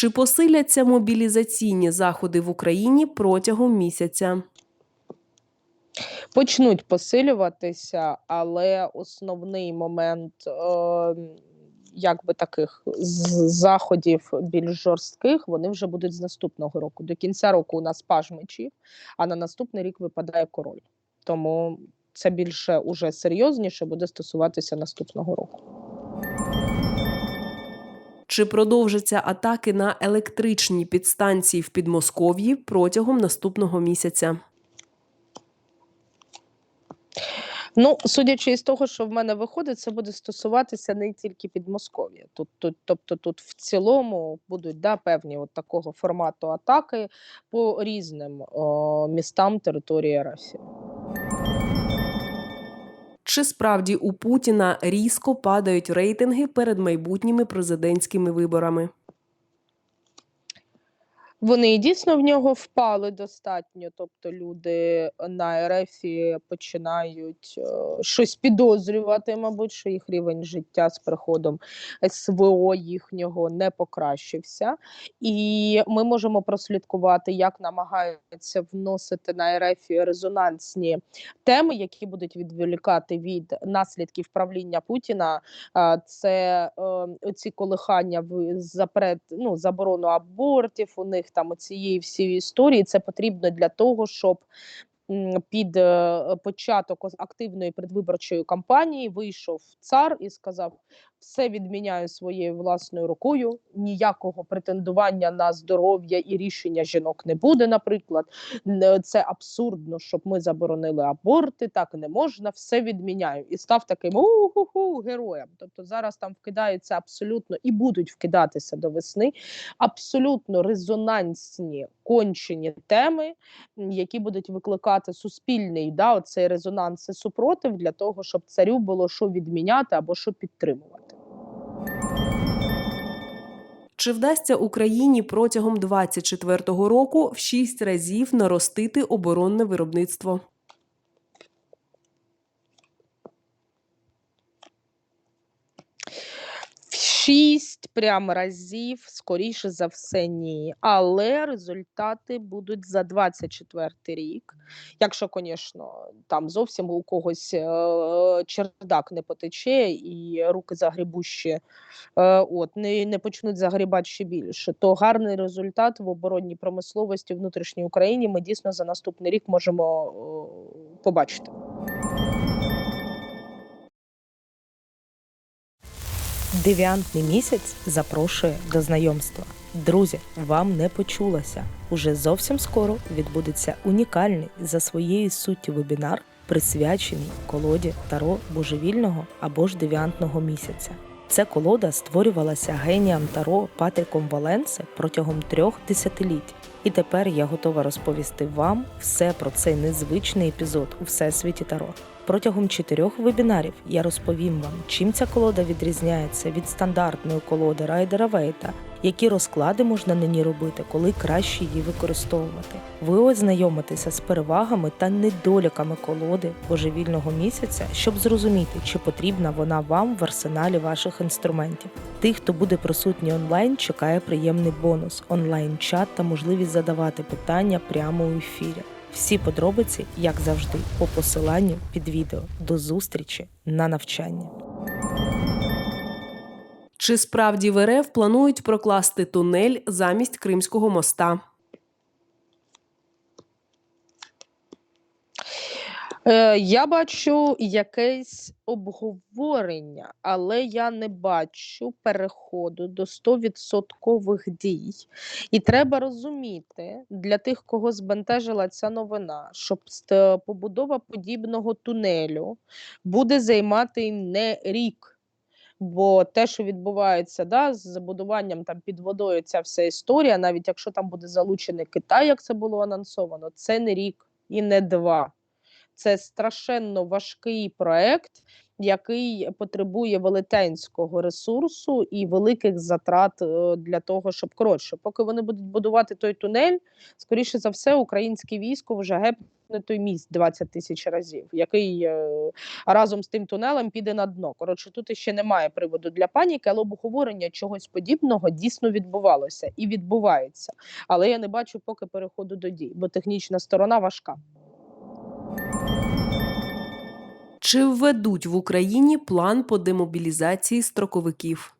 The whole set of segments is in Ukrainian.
Чи посиляться мобілізаційні заходи в Україні протягом місяця? Почнуть посилюватися, але основний момент е, якби таких заходів більш жорстких вони вже будуть з наступного року. До кінця року у нас паж мечів, а на наступний рік випадає король. Тому це більше уже серйозніше буде стосуватися наступного року. Чи продовжаться атаки на електричні підстанції в Підмосков'ї протягом наступного місяця? Ну, судячи із того, що в мене виходить, це буде стосуватися не тільки Підмосков'я. Тут, тут, тобто тут в цілому будуть да, певні от такого формату атаки по різним о, містам території РФ. Чи справді у Путіна різко падають рейтинги перед майбутніми президентськими виборами? Вони дійсно в нього впали достатньо. Тобто люди на РФ починають е, щось підозрювати, мабуть, що їх рівень життя з приходом СВО їхнього не покращився. І ми можемо прослідкувати, як намагаються вносити на РФ резонансні теми, які будуть відволікати від наслідків правління Путіна. Це е, ці колихання в запрет, ну, заборону абортів. У них там цієї всієї історії. Це потрібно для того, щоб під е, початок активної предвиборчої кампанії вийшов цар і сказав: все відміняю своєю власною рукою. Ніякого претендування на здоров'я і рішення жінок не буде. Наприклад, це абсурдно, щоб ми заборонили аборти. Так не можна, все відміняю. І став таким у-ху-ху героєм. Тобто зараз там вкидаються абсолютно і будуть вкидатися до весни абсолютно резонансні кончені теми, які будуть викликати суспільний да, оцей резонанс і супротив для того, щоб царю було що відміняти або що підтримувати. Чи вдасться Україні протягом 2024 року в шість разів наростити оборонне виробництво? В шість прям разів, скоріше за все, ні. Але результати будуть за 24 рік. Якщо, звісно, там зовсім у когось е, чердак не потече і руки загрібущі е, от, не, не почнуть загрібати ще більше, то гарний результат в оборонній промисловості внутрішній Україні ми дійсно за наступний рік можемо е, побачити. Девіантний місяць запрошує до знайомства. Друзі, вам не почулося. Уже зовсім скоро відбудеться унікальний за своєю суттю вебінар, присвячений колоді Таро божевільного або ж девіантного місяця. Ця колода створювалася генієм Таро Патріком Валенсе протягом трьох десятиліть. І тепер я готова розповісти вам все про цей незвичний епізод у всесвіті Таро. Протягом чотирьох вебінарів я розповім вам, чим ця колода відрізняється від стандартної колоди Райдера Вейта, які розклади можна на ній робити, коли краще її використовувати. Ви ознайомитеся з перевагами та недоліками колоди божевільного місяця, щоб зрозуміти, чи потрібна вона вам в арсеналі ваших інструментів. Тих, хто буде присутній онлайн, чекає приємний бонус, онлайн-чат та можливість задавати питання прямо у ефірі. Всі подробиці, як завжди, по посиланню під відео. До зустрічі на навчання. Чи справді в РФ планують прокласти тунель замість Кримського моста? Е, я бачу якесь обговорення, але я не бачу переходу до 100% дій. І треба розуміти для тих, кого збентежила ця новина, що побудова подібного тунелю буде займати не рік. Бо те, що відбувається да, з забудуванням там під водою, ця вся історія, навіть якщо там буде залучений Китай, як це було анонсовано, це не рік і не два. Це страшенно важкий проект, який потребує велетенського ресурсу і великих затрат е, для того, щоб коротше, поки вони будуть будувати той тунель, скоріше за все, українське військо вже гепне той міст 20 тисяч разів, який е, разом з тим тунелем піде на дно. Коротше, тут ще немає приводу для паніки, але обговорення чогось подібного дійсно відбувалося і відбувається. Але я не бачу поки переходу до дій, бо технічна сторона важка. Чи введуть в Україні план по демобілізації строковиків?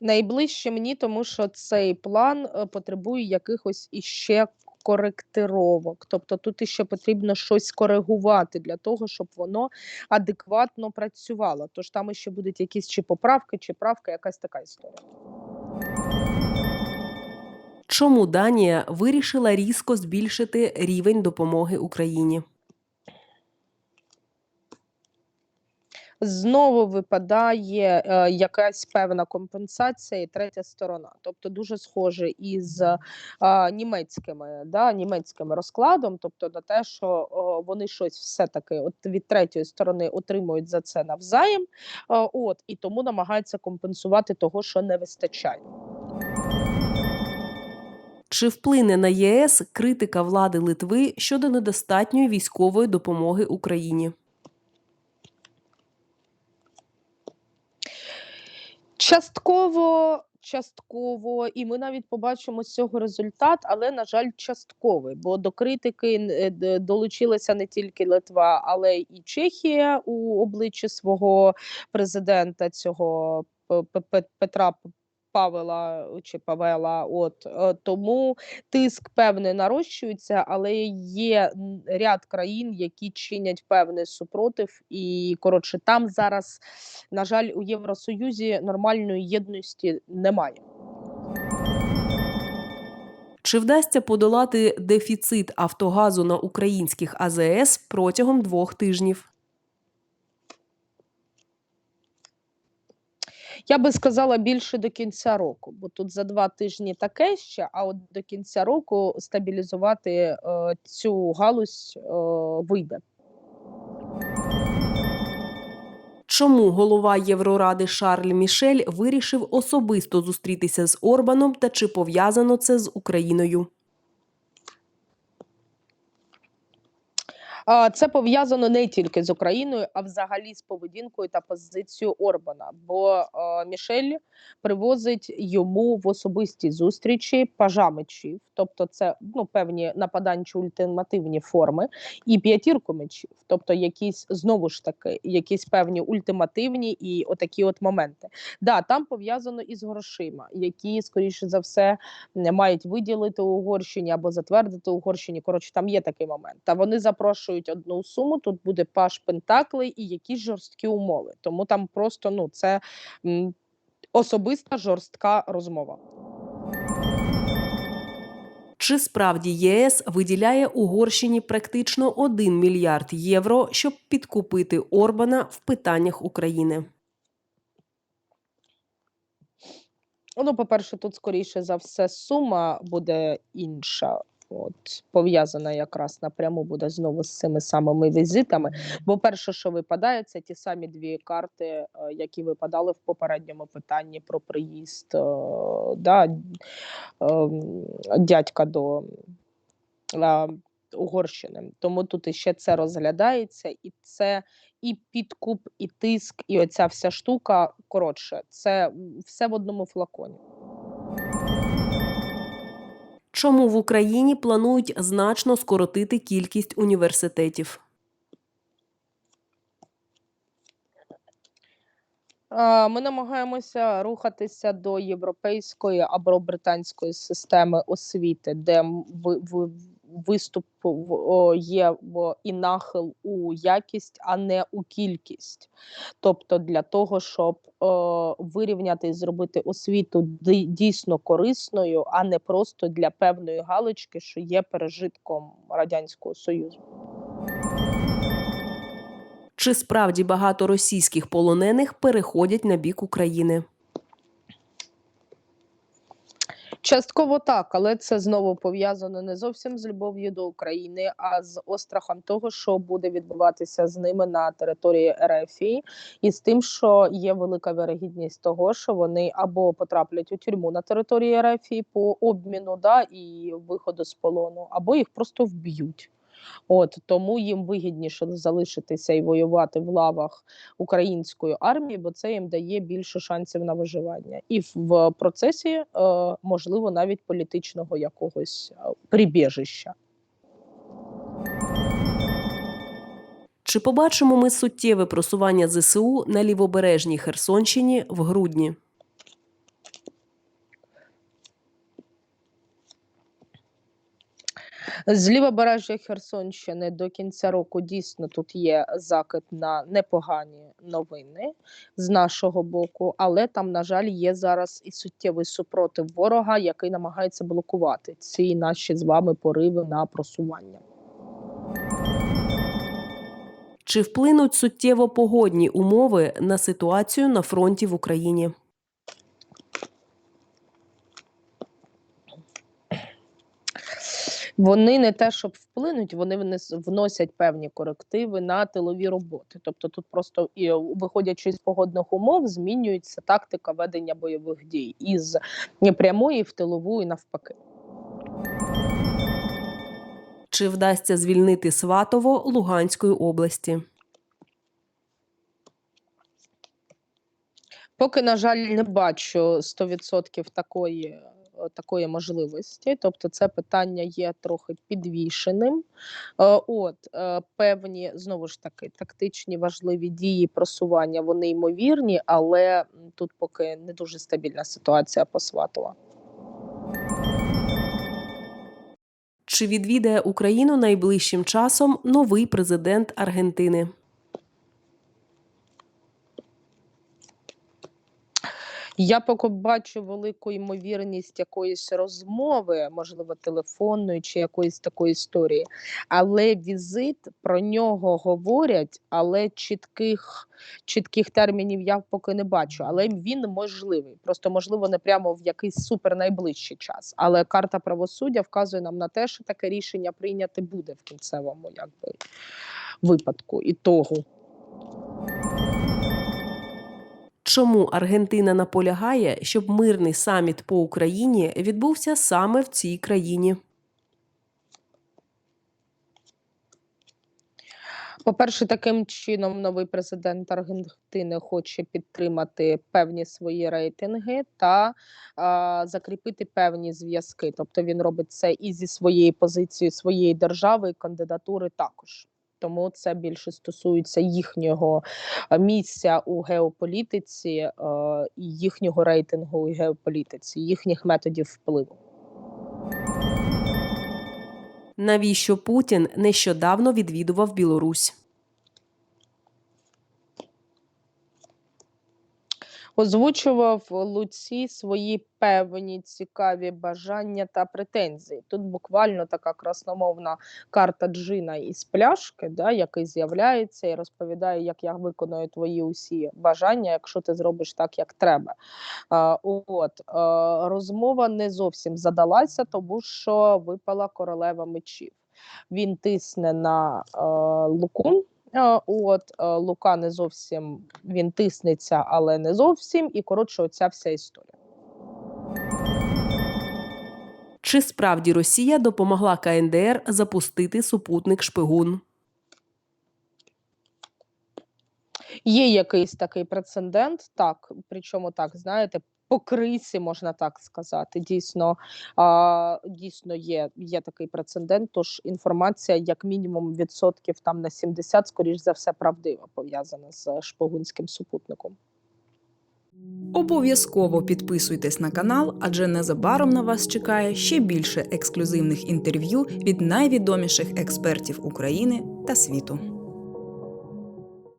Найближче мені, тому що цей план е, потребує якихось іще коректировок. Тобто тут іще потрібно щось коригувати для того, щоб воно адекватно працювало. Тож там ще будуть якісь чи поправки, чи правка, якась така історія. Чому Данія вирішила різко збільшити рівень допомоги Україні? Знову випадає е, якась певна компенсація і третя сторона. Тобто дуже схоже із е, німецькими, да, німецьким розкладом, тобто на те, що о, вони щось все-таки от від третьої сторони отримують за це навзаєм, е, от, і тому намагаються компенсувати того, що не вистачає. Чи вплине на ЄС критика влади Литви щодо недостатньої військової допомоги Україні? Частково, частково, і ми навіть побачимо з цього результат, але на жаль, частковий. Бо до критики е, долучилася не тільки Литва, але і Чехія у обличчі свого президента цього Петра Павела чи Павела. От е, тому тиск певний нарощується, але є ряд країн, які чинять певний супротив, і коротше, там зараз на жаль, у Євросоюзі нормальної єдності немає. Чи вдасться подолати дефіцит Автогазу на українських АЗС протягом двох тижнів? Я би сказала більше до кінця року, бо тут за два тижні таке ще, а от до кінця року стабілізувати е, цю галузь е, вийде. Чому голова Євроради Шарль Мішель вирішив особисто зустрітися з Орбаном та чи пов'язано це з Україною? Це пов'язано не тільки з Україною, а взагалі з поведінкою та позицією Орбана. Бо Мішель привозить йому в особисті зустрічі пажамичів, тобто це ну певні нападанчі ультимативні форми, і п'ятірку мечів, тобто якісь знову ж таки якісь певні ультимативні і отакі от моменти. Да, там пов'язано із грошима, які скоріше за все мають виділити Угорщині або затвердити Угорщині. Коротше, там є такий момент. Та вони запрошують одну суму. Тут буде паш Пентакли і якісь жорсткі умови. Тому там просто ну це м, особиста жорстка розмова. Чи справді ЄС виділяє Угорщині практично 1 мільярд євро, щоб підкупити Орбана в питаннях України? Ну, по-перше, тут скоріше за все сума буде інша. От пов'язана якраз напряму буде знову з цими самими візитами. Бо перше, що випадає, це ті самі дві карти, е, які випадали в попередньому питанні про приїзд е, да, е, дядька до Угорщини. Тому тут іще це розглядається, і це і підкуп, і тиск, і оця вся штука. Коротше, це все в одному флаконі. Чому в Україні планують значно скоротити кількість університетів? Ми намагаємося рухатися до європейської або британської системи освіти, де виступ є і нахил у якість, а не у кількість. Тобто для того, щоб вирівняти і зробити освіту дійсно корисною, а не просто для певної галочки, що є пережитком радянського союзу. Чи справді багато російських полонених переходять на бік України? Частково так, але це знову пов'язано не зовсім з любов'ю до України, а з острахом того, що буде відбуватися з ними на території РФ, і з тим, що є велика вирогідність того, що вони або потраплять у тюрму на території РФ по обміну да, і виходу з полону, або їх просто вб'ють. От тому їм вигідніше залишитися і воювати в лавах української армії, бо це їм дає більше шансів на виживання, і в- процесі е, можливо навіть політичного якогось е, прибіжища. Чи побачимо ми суттєве просування ЗСУ на лівобережній Херсонщині в грудні? З лівобережжя Херсонщини до кінця року дійсно тут є закид на непогані новини з нашого боку, але там, на жаль, є зараз і суттєвий супротив ворога, який намагається блокувати ці наші з вами пориви на просування. Чи вплинуть суттєво погодні умови на ситуацію на фронті в Україні? Вони не те, щоб вплинуть, вони вносять певні корективи на тилові роботи. Тобто тут просто і виходячи з погодних умов, змінюється тактика ведення бойових дій із непрямої в тилову і навпаки. Чи вдасться звільнити Сватово Луганської області? Поки, на жаль, не бачу 100% такої, е, такої можливості. Тобто, це питання є трохи підвішеним. Е, От е, певні знову ж таки тактичні важливі дії просування вони ймовірні, але тут поки не дуже стабільна ситуація по Чи відвідає Україну найближчим часом новий президент Аргентини? Я поки бачу велику ймовірність якоїсь розмови, можливо, телефонної чи якоїсь такої історії. Але візит про нього говорять, але чітких, чітких термінів я поки не бачу. Але він можливий. Просто можливо не прямо в якийсь супер найближчий час. Але карта правосуддя вказує нам на те, що таке рішення прийняти буде в кінцевому якби випадку ітогу. Чому Аргентина наполягає, щоб мирний саміт по Україні відбувся саме в цій країні? По-перше, таким чином новий президент Аргентини хоче підтримати певні свої рейтинги та а, закріпити певні зв'язки. Тобто він робить це і зі своєї позиції своєї держави, і кандидатури також. Тому це більше стосується їхнього місця у геополітиці е, їхнього рейтингу у геополітиці, їхніх методів впливу. Навіщо Путін нещодавно відвідував Білорусь? Озвучував Луці свої певні цікаві бажання та претензії. Тут буквально така красномовна карта Джина із пляшки, да, який з'являється і розповідає, як я виконую твої усі бажання, якщо ти зробиш так, як треба. А, от а, розмова не зовсім задалася, тому що випала королева мечів. Він тисне на е, Луку. Е, От е, Лука не зовсім він тиснеться, але не зовсім. І коротше, оця вся історія. Чи справді Росія допомогла КНДР запустити супутник шпигун? Є якийсь такий прецедент, так, причому так, знаєте, по крисі можна так сказати. Дійсно, а, дійсно є, є такий прецедент. Тож інформація, як мінімум, відсотків там на 70, скоріш за все, правдива пов'язана з шпигунським супутником. Обов'язково підписуйтесь на канал, адже незабаром на вас чекає ще більше ексклюзивних інтерв'ю від найвідоміших експертів України та світу.